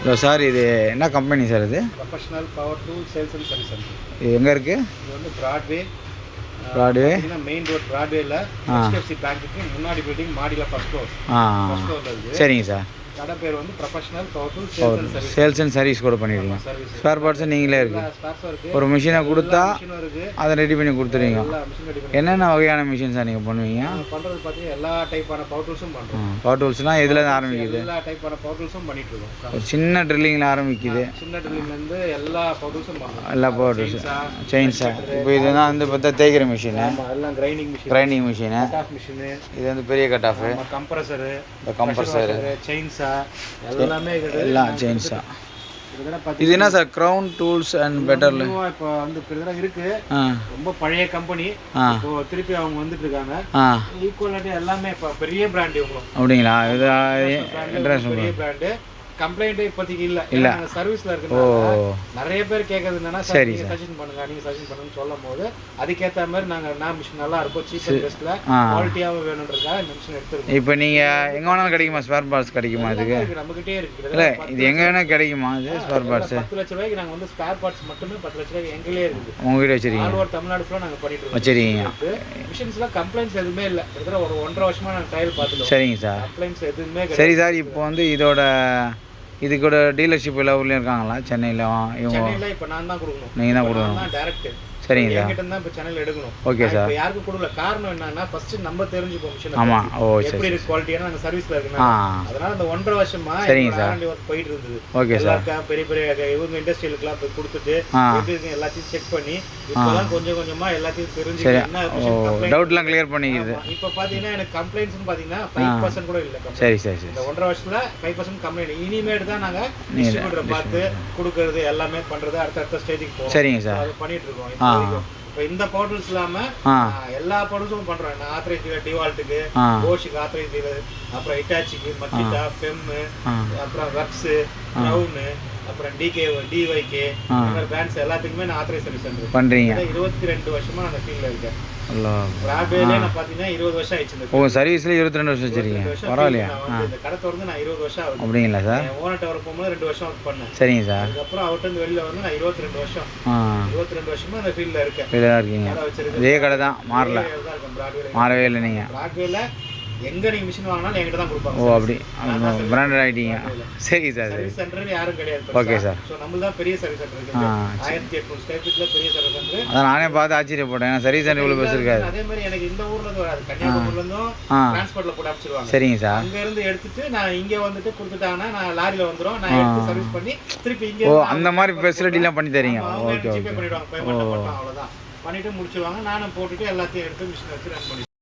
இல்லை சார் இது என்ன கம்பெனி சார் இது? Professional power tool sales and service இது எங்கே இருக்குது இது வந்து பிராட்வே Broadway? மெயின் ரோட் பிராட்வேல. ஹெச்டிஎஃப்சி பேங்க்குக்கு முன்னாடி பில்டிங் மாடியில் ஃபர்ஸ்ட் ஃப்ளோர் ஆ. ஃபர்ஸ்ட் ஃப்ளோரில் இருக்குது சரிங்க சார். கடை பேர் வந்து professional power tool sales and service கூட பண்ணிடுவீங்க சர்வீஸ் ஸ்பேர் பார்ட்ஸு நீங்களே இருக்குது ஒரு மிஷினை கொடுத்தா அதை ரெடி பண்ணி கொடுத்துருவீங்க. என்னென்ன வகையான மிஷின் சார் நீங்கள் பண்ணுவீங்க பண்ணுறது பார்த்தீங்கன்னா எல்லா டைப்பான பவர் டூல்ஸும் பண்ணுறோம் பவர் டூல்ஸ்னால் எதுலேருந்து ஆரம்பிக்குது. எல்லா டைப்பான பவர் டூல்ஸும் பண்ணிட்டு இருக்கோம். ஒரு சின்ன ட்ரில்லிங்கில் ஆரம்பிக்குது. சின்ன ட்ரில்லிங்லேருந்து எல்லா பவர் டூல்ஸும் பண்ணுறோம் எல்லா பவர் டூல்ஸ் செயின்ஸா இப்போ இதுதான் வந்து பார்த்தா தேய்க்கிற மிஷினு எல்லாம் கிரைண்டிங் மிஷின் கிரைண்டிங் மிஷினு இது வந்து பெரிய cut off compressor compressor chainsaw எல்லாமே எல்லாம் செயின்ஸா கிட்டத்தட்ட இது என்ன சார் க்ரௌன் டூல்ஸ் அண்ட் பெட்டர்ல இப்போ வந்து கிட்டத்தட்ட இருக்கு. ரொம்ப பழைய கம்பெனி இப்போ திருப்பி அவங்க வந்துட்டு இருக்காங்க. ஈக்குவலாட்டி எல்லாமே இப்போ பெரிய பிராண்ட் இவங்களும். அப்படிங்களா? இது பெரிய பிராண்டு கம்ப்ளைண்ட் இப்போதைக்கு இல்ல. இல்ல. சர்வீஸ்ல ஓ. இருக்கு நிறைய பேர் கேட்கறது என்னன்னா சார் சரி, நீங்க சஜஷன் பண்ணுங்க நீங்க சஜஷன் பண்ணுங்க சொல்லும் போது அதுக்கேத்த மாதிரி நாங்க நான் மிஷின் நல்லா இருக்கும் சீப் ஆ. குவாலிட்டியாவும் வேணுன்றதுக்காக இந்த மிஷின் எடுத்துருக்கோம். இப்போ நீங்கள் எங்கே வேணாலும் கிடைக்குமா? ஸ்பேர் பார்ட்ஸ் கிடைக்குமா இதுக்கு நம்ம கிட்டே இருக்கு. இல்லை இது எங்கே வேணால் கிடைக்குமா இது ஸ்பேர் பார்ட்ஸு பத்து லட்ச ரூபாய்க்கு நாங்க வந்து ஸ்பேர் பார்ட்ஸ் மட்டுமே பத்து லட்ச ரூபாய்க்கு எங்களே இருக்குது. உங்ககிட்ட வச்சுருக்கீங்க. ஆல் தமிழ்நாடு ஃபுல்லாக நாங்க பண்ணிட்டு இருக்கோம். வச்சிருக்கீங்க. மிஷின்ஸ்ல கம்ப்ளைண்ட்ஸ் எதுவுமே இல்ல. கிட்டத்தட்ட ஒரு ஒன்றரை வருஷமா நாங்க ட்ரையல் பார்த்துட்டோம் சரிங்க சார். கம்ப்ளைண்ட்ஸ் எதுவுமே சரி சார் இப்போ வந்து இதோட இதுக்கூட டீலர்ஷிப் எல்லா ஊர்லேயும் இருக்காங்களா? சென்னையில் இவங்க சென்னையில இப்ப நான் தான் கொடுக்கணும். நீங்கள் தான் கொடுக்கணும். சரிங்க சார். என்கிட்ட தான் இப்ப சென்னையில எடுக்கணும். Okay sir. இப்போ யாருக்கும் கொடுக்கல? காரணம் என்னன்னா ஃபர்ஸ்ட் நம்ம தெரிஞ்சுப்போம் மிஷின் ஓ சரி எப்படி இருக்கு குவாலிட்டியான நாங்க சர்வீஸ்ல இருக்கணும் அதனால அந்த ஒன்றரை வருஷமா சரிங்க சார். ஒர்க் போயிட்டு இருந்தது. Okay sir. பெரிய பெரிய இவங்க இண்டஸ்ட்ரியலுக்குலாம் போய் கொடுத்துட்டு எப்படி இருக்கு எல்லாத்தையும் செக் பண்ணி இப்பதான் கொஞ்சம் கொஞ்சமா எல்லாத்தையும் தெரிஞ்சு என்ன டவுட்லாம் கிளியர் பண்ணிக்குது. இப்ப பாத்தீங்கன்னா எனக்கு கம்ப்ளைண்ட்ஸ் பாத்தீங்கன்னா ஃபைவ் பர்சன்ட் கூட இல்ல. சரி சரி சரி இந்த ஒன்றரை வருஷத்துல ஃபைவ் பர்சன்ட் கம்ப்ளைண்ட் இனிமேட்டு தான் நாங்க டிஸ்ட்ரிபியூட்டரை பார்த்து கொடுக்கறது எல்லாமே பண்றது அடுத்தடுத்த ஸ்டேஜுக்கு போவோம். சரிங்க சார். அது பண்ணிட்டு இருக்கோம். இந்த பவுடர்ஸ் இல்லாம எல்லா பவுடர்ஸும் பண்றோம் நான் ஆத்தரைஸ் டீலர் டிவால்ட்டுக்கு கோஷுக்கு ஆத்தரைஸ் டீலர் அப்புறம் இட்டாச்சிக்கு மக்கிட்டா ஃபெம்மு ஆ. அப்புறம் வக்ஸு க்ரௌனு அப்புறம் D K D Y K brands எல்லாத்துக்குமே நான் பண்றேன் பண்ணுறீங்க இருபத்தி ரெண்டு வருஷமா நான் அந்த ஃபீல்ட்ல இருக்கேன். ஓ சர்வீஸில் இருபத்தி ரெண்டு வருஷம் வச்சுருக்கீங்க. பரவாயில்லையா? கடை திறந்து நான் இருபது வருஷம் ஆகுது. அப்படிங்களா சார் ஓனர்ட்ட வர போகும்போது ரெண்டு வருஷம் ஒர்க் பண்ணேன். சரிங்க சார் அதுக்கப்புறம் அவர்கிட்ட இருந்து வெளியில வந்து நான் இருபத்தி ரெண்டு வருஷம். இருபத்தி ரெண்டு வருஷமா அந்த ஃபீல்ட்ல இருக்கேன். இருக்கீங்க. இதே கடை தான். மாறல. மாறவே இல்லை நீங்கள் பிராட்வேல எங்க நீங்க மிஷின் வாங்கினாலும் என்கிட்ட தான் ஓ கொடுப்பாங்க அப்படி. பிராண்டட் ஆகிட்டீங்க சரி சார் சரி. சர்வீஸ் சென்டர் யாரும் கிடையாது ஓகே சார். ஸோ நம்ம தான் பெரிய சர்வீஸ் சென்டர் ஆயிரத்தி எட்நூறு ஸ்கொயர் ஃபீட்ல பெரிய சர்வீஸ் சென்டர் அதான் நானே பார்த்து ஆச்சரியப்பட்டேன். ஏன்னா சர்வீஸ் சென்டர் இவ்வளோ பெருசு இருக்காது அதே மாதிரி எனக்கு இந்த ஊர்ல இருந்து வராது. கன்னியாகுமரில இருந்தும் ஆ. டிரான்ஸ்போர்ட்ல போட்டு அனுப்பிச்சிருவாங்க. சரிங்க சார். அங்க இருந்து எடுத்துட்டு நான் இங்க வந்துட்டு கொடுத்துட்டாங்கன்னா நான் லாரில வந்துரும். நான் எடுத்து சர்வீஸ் பண்ணி திருப்பி இங்க ஓ அந்த மாதிரி ஃபெசிலிட்டிலாம் பண்ணி தரீங்க. ஓகே ஓகே பண்ணிடுவாங்க. அவ்வளவுதான். பண்ணிட்டு முடிச்சிருவாங்க. நானும் போட்டுட்டு எல்லாத்தையும் எடுத்து மிஷின் வச்சு ரன் பண்ணி